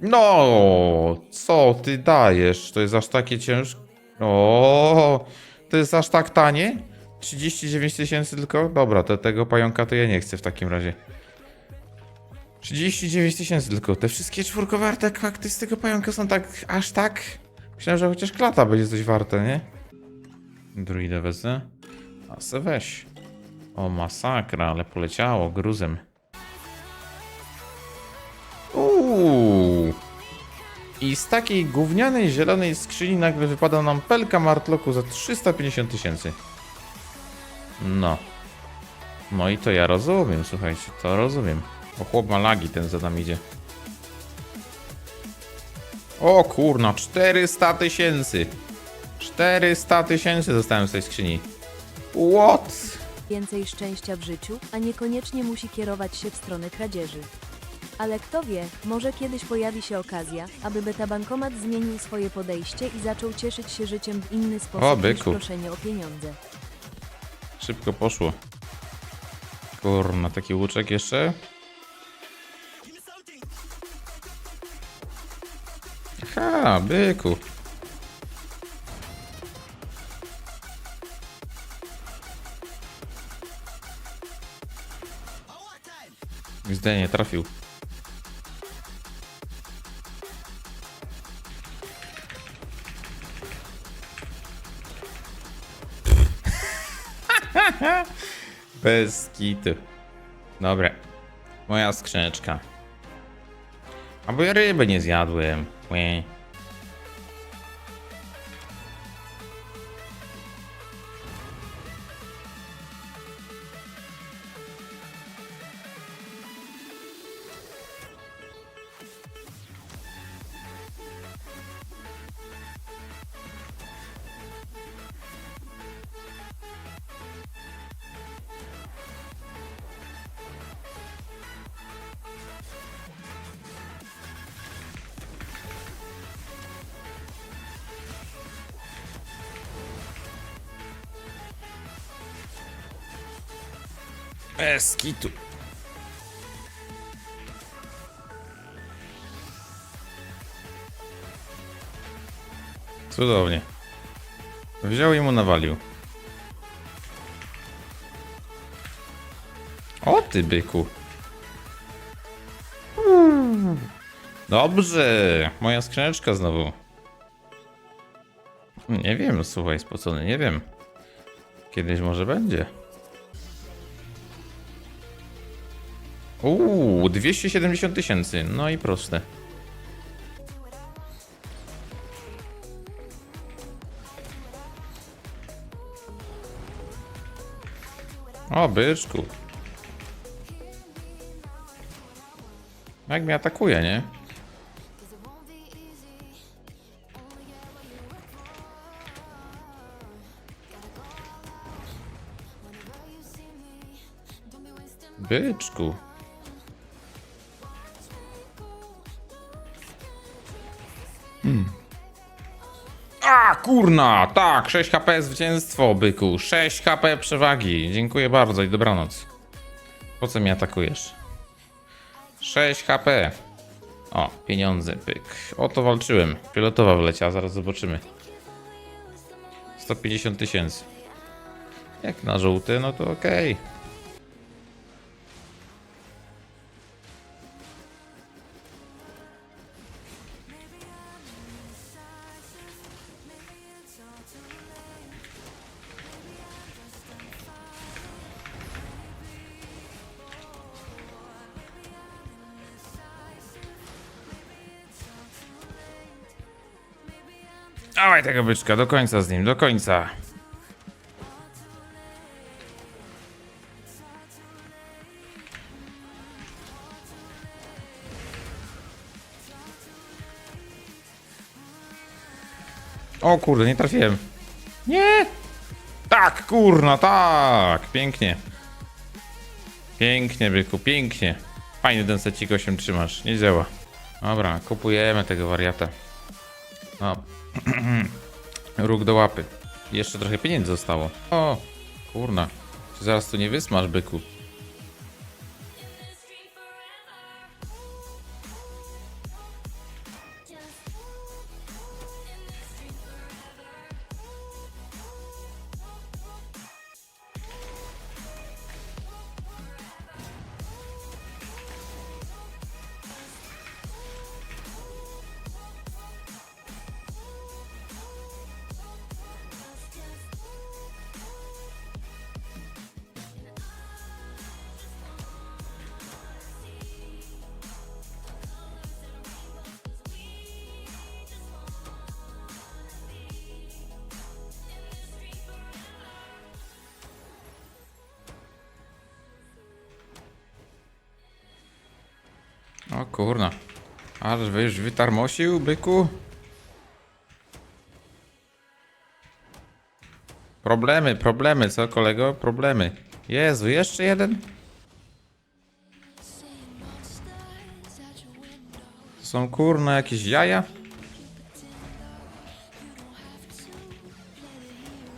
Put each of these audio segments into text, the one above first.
No, co ty dajesz? To jest aż takie ciężkie. O, to jest aż tak tanie? 39 tysięcy tylko? Dobra, to tego pająka to ja nie chcę w takim razie. 39 tysięcy tylko. Te wszystkie czwórkowe artefakty z tego pająka są tak, aż tak? Myślałem, że chociaż klata będzie coś warte, nie? Druidę wezmę. A se weź. O, masakra, ale poleciało gruzem. Uuu. I z takiej gównianej zielonej skrzyni nagle wypada nam pelka martloku za 350 tysięcy. No. No i to ja rozumiem, słuchajcie, to rozumiem. O chłop ma lagi, ten za nam idzie. O kurna, 400 tysięcy. 400 tysięcy dostałem z tej skrzyni. What? Więcej szczęścia w życiu, a niekoniecznie musi kierować się w stronę kradzieży. Ale kto wie, może kiedyś pojawi się okazja, aby betabankomat zmienił swoje podejście i zaczął cieszyć się życiem w inny sposób niż byku. proszenie o pieniądze. Szybko poszło. Kurna, taki łuczek jeszcze? Aha, byku. Zdaje nie trafił. Bez kitu. Dobra. Moja skrzyneczka. A bo ja ryby nie zjadłem. Łe. Bez. Cudownie. Wziął i mu nawalił. O ty byku. Dobrze. Moja skrzyneczka znowu. Nie wiem, słuchaj, spocony, nie wiem. Kiedyś może będzie. Uuu, 270 tysięcy. No i proste. O, byczku. Jak mnie atakuje, nie? Byczku. Kurna! Tak, 6 HP zwycięstwo, byku. 6 HP przewagi. Dziękuję bardzo i dobranoc. Po co mnie atakujesz? 6 HP. O, pieniądze, pyk. O to walczyłem. Pilotowa wleciała, zaraz zobaczymy. 150 tysięcy. Jak na żółty, no to okej. Dawaj tego byczka, do końca z nim, do końca. O kurde, nie trafiłem. Nie! Tak, kurna, tak! Pięknie. Pięknie, byku, pięknie. Fajny ten secik 8 trzymasz, nie działa. Dobra, kupujemy tego wariata. No. Róg do łapy. Jeszcze trochę pieniędzy zostało. O, kurna. Zaraz tu nie wysmasz, byku? O kurna. Ależ wy już wytarmosił, byku. Problemy, problemy, co kolego? Problemy. Jezu, jeszcze jeden? Są kurna jakieś jaja?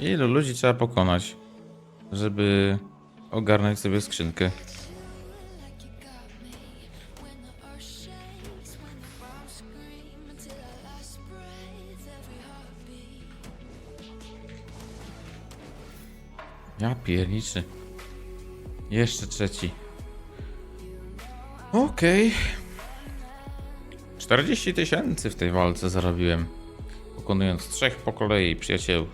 Ilu ludzi trzeba pokonać, żeby ogarnąć sobie skrzynkę? Ja pierniczy. Jeszcze trzeci. Okej. 40 tysięcy w tej walce zarobiłem. Pokonując trzech po kolei przyjaciół.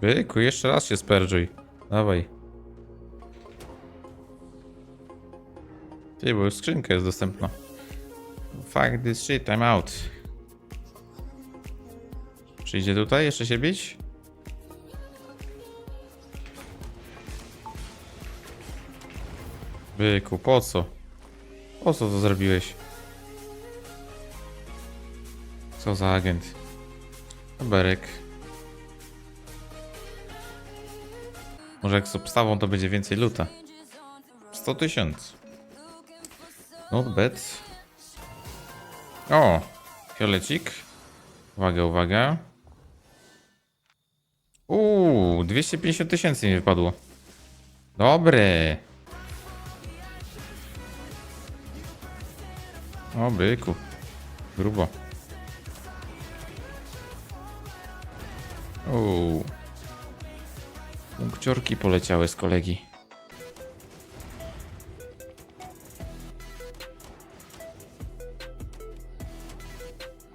Byku, jeszcze raz się sperdżuj. Dawaj. Ty, bo skrzynka jest dostępna. Fuck this shit, I'm out. Przyjdzie tutaj jeszcze się bić? Byku, po co? Po co to zrobiłeś? Co za agent? Berek. Może jak z obstawą to będzie więcej luta. 100 tysięcy. Not bad. O! Fiolecik. Uwaga, uwaga. Uuu, 250 tysięcy mi wypadło. Dobre. O, byku. Grubo. Uuu. Punkciorki poleciały z kolegi.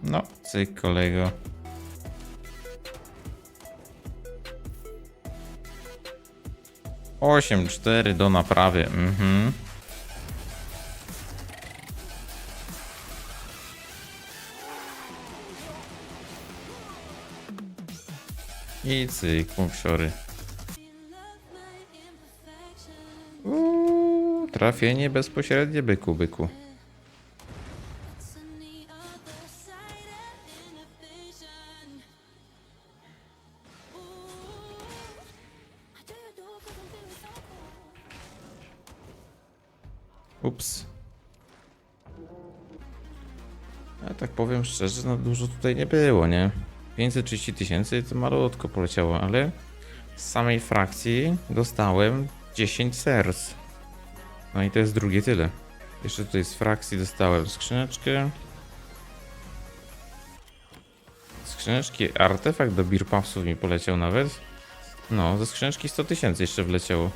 No, cyk kolego. Osiem, cztery do naprawy. Mhm. I cyk, punkciory. Uuu, trafienie bezpośrednie byku, byku. Ups. Ja tak powiem szczerze, no dużo tutaj nie było, nie? 530 tysięcy to malutko poleciało, ale z samej frakcji dostałem 10 serc. No i to jest drugie tyle. Jeszcze tutaj z frakcji dostałem skrzyneczkę. Skrzyneczki, artefakt do Beer Puffsów mi poleciał nawet. No, ze skrzyneczki 100 tysięcy jeszcze wleciało.